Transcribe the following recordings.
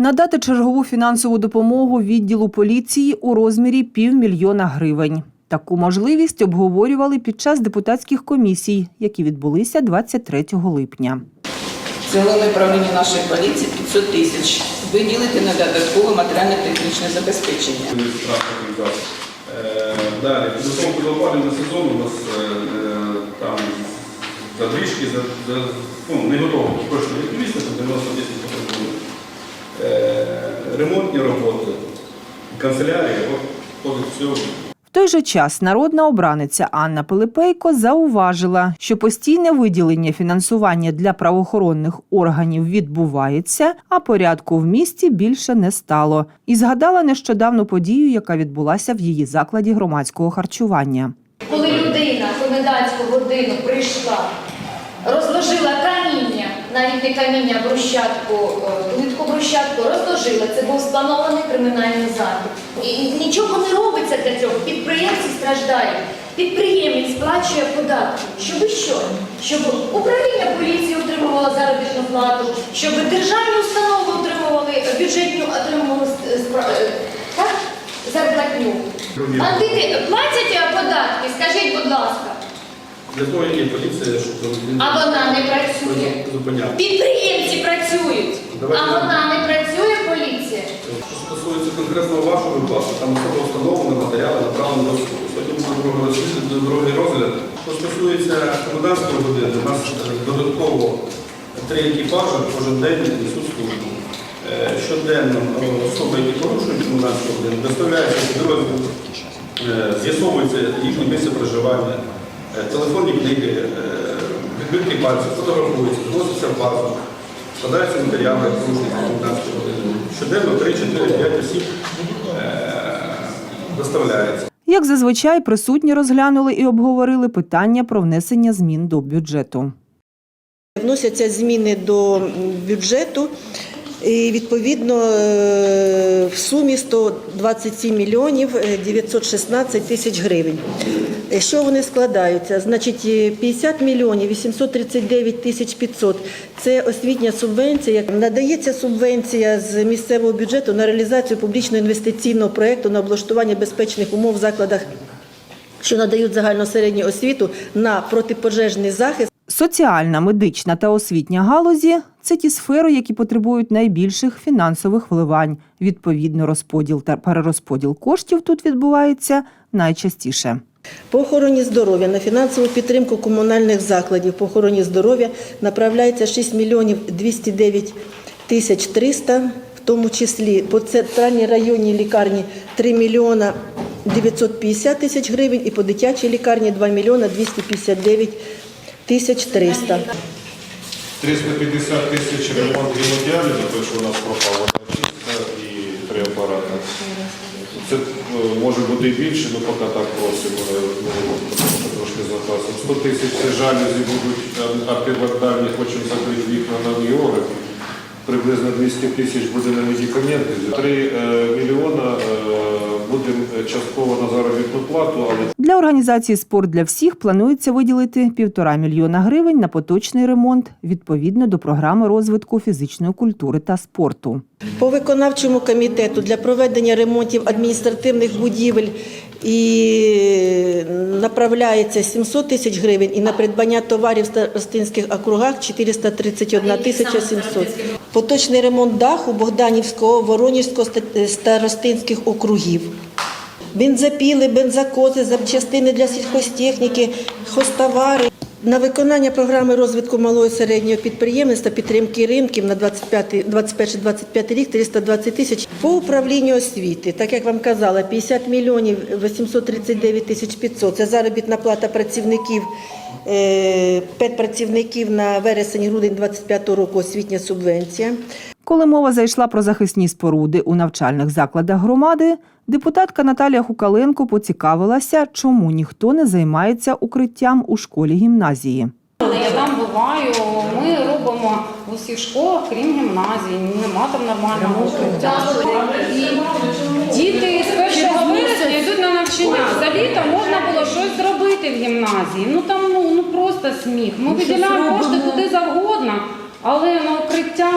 Надати чергову фінансову допомогу відділу поліції у розмірі півмільйона гривень. Таку можливість обговорювали під час депутатських комісій, які відбулися 23 липня. Це головне управління нашої поліції 500 тисяч. Виділити на додаткове матеріально-технічне забезпечення. Далі, до опалювального сезону у нас е, е, там задвижки, за, за, ну, не готово, точно відповісти, там 90 тисяч потребує. Е, Ремонтні роботи, канцелярія, от входить все. В той же час народна обраниця Анна Пилипейко зауважила, що постійне виділення фінансування для правоохоронних органів відбувається, а порядку в місті більше не стало. І згадала нещодавну подію, яка відбулася в її закладі громадського харчування. Коли людина в комендантську годину прийшла, розложила навіть не каміння, а брусчатку, е, плитку брусчатку, розложила. Це був встановлений кримінальний захід. І нічого не робиться для цього. Підприємці страждають. Підприємець сплачує податки. Щоб що? Щоб управління поліції отримувало заробітну плату, щоб державні установи отримували бюджетну отримували е, е, так, зарплатню. Бандити платять податки, скажіть, будь ласка. Для того є поліція, щоб А вона не працює. зупиняти. Підприємці працюють, Давайте. а вона не працює поліція. Що стосується конкретно вашого випадку, там особа встановлена, матеріали направлені до суду. Сьогодні буде розгляд, другий розгляд. Що стосується комендантської години, у нас е, додатково три екіпажі кожен день несуть службу. Е, Щоденно е, особи, які порушують комендантську годину, доставляються підрозділ, е, з'ясовується їхнє місце проживання, телефонні книги, е, відбитки пальців, фотографуються, вносяться в базу. Складаються матеріали порушення комендантської години. Щоденно 3, 4, 5 осіб е, доставляється. Як зазвичай, присутні розглянули і обговорили питання про внесення змін до бюджету. Вносяться зміни до бюджету. І відповідно е, в сумі 127 мільйонів е, 916 тисяч гривень. Е, Що вони складаються? Значить, е, 50 мільйонів 839 тисяч 500 – це освітня субвенція. Надається субвенція з місцевого бюджету на реалізацію публічного інвестиційного проєкту на облаштування безпечних умов в закладах, що надають загальну середню освіту на протипожежний захист. Соціальна, медична та освітня галузі це ті сфери, які потребують найбільших фінансових вливань. Відповідно, розподіл та перерозподіл коштів тут відбувається найчастіше. По охороні здоров'я на фінансову підтримку комунальних закладів по охороні здоров'я направляється 6 мільйонів 209 тисяч 300, в тому числі по центральній районній лікарні 3 мільйона 950 тисяч гривень і по дитячій лікарні 2 мільйона 259 тисяч 300. 350 тисяч ремонт гемодіалізу, той, що у нас пропало чисто і три апарати. Це е, може бути і більше, але поки так просимо, е, ну, трошки запасом. 100 тисяч жалюзі будуть а- антивандальні, хочемо закрити вікна на географі. Приблизно 200 тисяч буде на медикаменти. 3 мільйона е, будемо частково на заробітну плату, але Для організації Спорт для всіх планується виділити півтора мільйона гривень на поточний ремонт відповідно до програми розвитку фізичної культури та спорту. По виконавчому комітету для проведення ремонтів адміністративних будівель і направляється 700 тисяч гривень, і на придбання товарів в старостинських округах 431 тисяча 700. Поточний ремонт даху Богданівського, Воронівського старостинських округів. Бензопіли, бензокози, запчастини для сільхозтехніки, хозтовари. На виконання програми розвитку малого і середнього підприємництва підтримки ринків на 21-25 рік 320 тисяч. По управлінню освіти, так як вам казала, 50 мільйонів 839 тисяч 500 – це заробітна плата працівників, е, педпрацівників на вересень-грудень 25 року освітня субвенція. Коли мова зайшла про захисні споруди у навчальних закладах громади, депутатка Наталія Хукаленко поцікавилася, чому ніхто не займається укриттям у школі гімназії. Я там буваю, ми робимо в усіх школах, крім гімназії. Нема там нормального укриття. І Діти з 1 вересня йдуть на навчання. За літо можна було щось зробити в гімназії. Ну там ну, ну просто сміх. Ми виділяємо кошти куди завгодно. Але на укриття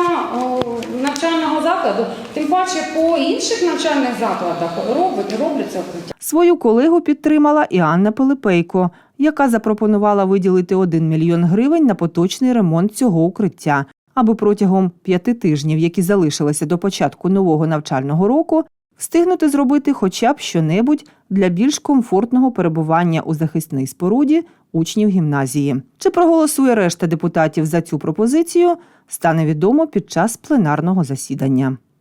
навчального закладу, тим паче по інших навчальних закладах робить, робляться укриття. Свою колегу підтримала і Анна Пилипейко, яка запропонувала виділити 1 мільйон гривень на поточний ремонт цього укриття, аби протягом п'яти тижнів, які залишилися до початку нового навчального року, встигнути зробити хоча б щонебудь для більш комфортного перебування у захисній споруді учнів гімназії. Чи проголосує решта депутатів за цю пропозицію, стане відомо під час пленарного засідання.